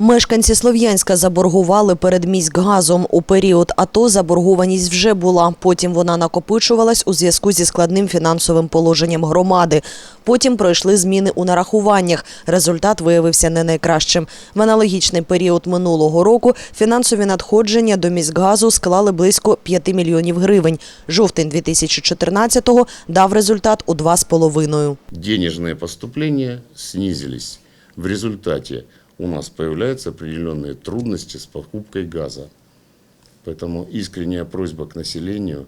Мешканці Слов'янська заборгували перед міськгазом. У період АТО заборгованість вже була. Потім вона накопичувалась у зв'язку зі складним фінансовим положенням громади. Потім пройшли зміни у нарахуваннях. Результат виявився не найкращим. В аналогічний період минулого року фінансові надходження до міськгазу склали близько 5 мільйонів гривень. Жовтень 2014-го дав результат у 2,5. денежные поступления снизились. В результате у нас появляются определенные трудности с покупкой газа. Поэтому искренняя просьба к населению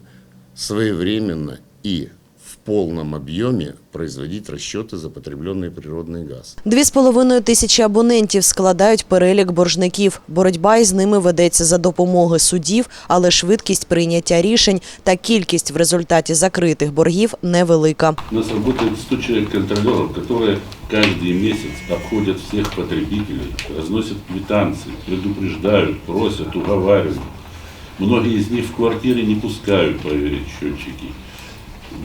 своевременно и в полном объеме производить расчеты за потребленный природный газ. Дві з половиною тисячі абонентів складають перелік боржників. Боротьба із ними ведеться за допомоги судів, але швидкість прийняття рішень та кількість в результаті закритих боргів невелика. У нас работает 100 человек контролеров, которые каждый месяц обходят всех потребителей, разносят квитанции, предупреждают, просят, уговаривают. Многие из них в квартиры не пускают проверить счетчики.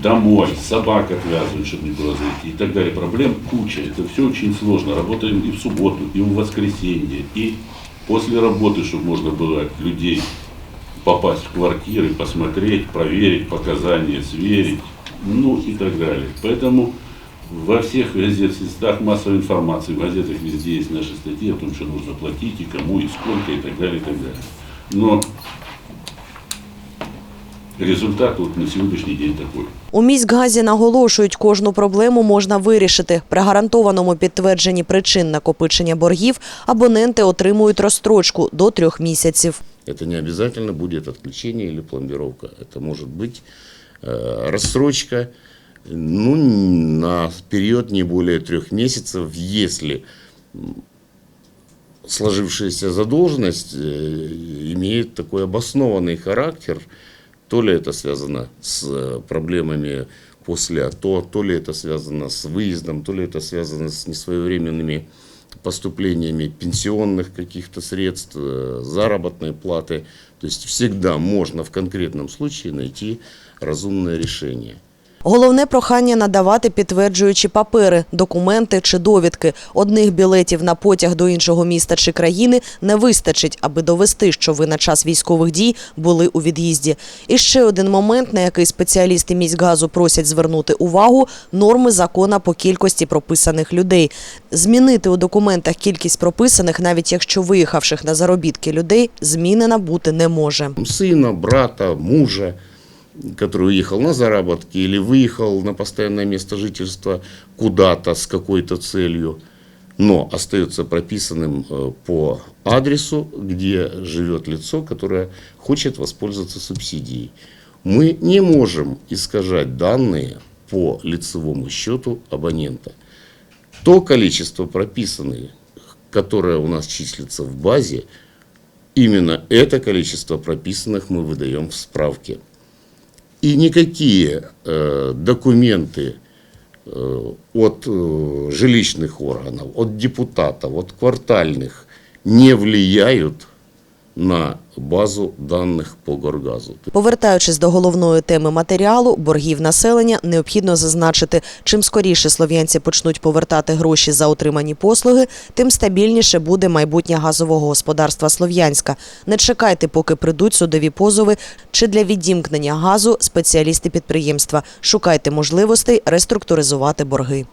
Домой, собак отвязывают, чтобы не было зайти и так далее. Проблем куча. Это все очень сложно. Работаем и в субботу, и в воскресенье, и после работы, чтобы можно было людей попасть в квартиры, посмотреть, проверить показания, сверить, ну и так далее. Поэтому во всех газет, средствах массовой информации, в газетах везде есть наши статьи о том, что нужно платить, и кому, и сколько, и так далее, и так далее. Но результат вот на сегодняшний день такой. У міськгазі наголошують, кожну проблему можна вирішити. При гарантованому підтвердженні причин накопичення боргів абоненти отримують розстрочку до трьох місяців. Это не обязательно будет отключение или пломбировка. Это может быть э, рассрочка ну, на период не более трех месяцев, если м, сложившаяся задолженность э, имеет такой обоснованный характер, то ли это связано с э, проблемами после АТО, то ли это связано с выездом, то ли это связано с несвоевременными поступлениями пенсионных каких-то средств, э, заработной платы. То есть всегда можно в конкретном случае найти разумное решение. Головне прохання надавати підтверджуючі папери, документи чи довідки. Одних білетів на потяг до іншого міста чи країни не вистачить, аби довести, що ви на час військових дій були у від'їзді. І ще один момент, на який спеціалісти міськгазу просять звернути увагу – норми закона по кількості прописаних людей. Змінити у документах кількість прописаних, навіть якщо виїхавших на заробітки людей, змінена бути не може. Сына, брата, мужа, который уехал на заработки или выехал на постоянное место жительства куда-то с какой-то целью, но остается прописанным э, по адресу, где живет лицо, которое хочет воспользоваться субсидией. Мы не можем искажать данные по лицевому счету абонента. То количество прописанных, которое у нас числится в базе, именно это количество прописанных мы выдаем в справке. И никакие э, документы э, от э, жилищных органов, от депутатов, от квартальных не влияют на базу данных по Горгазу. Повертаючись до головної теми матеріалу боргів населення, необхідно зазначити, чим скоріше слов'янці почнуть повертати гроші за отримані послуги, тим стабільніше буде майбутнє газового господарства Слов'янська. Не чекайте, поки прийдуть судові позови чи для відімкнення газу спеціалісти підприємства. Шукайте можливостей реструктуризувати борги.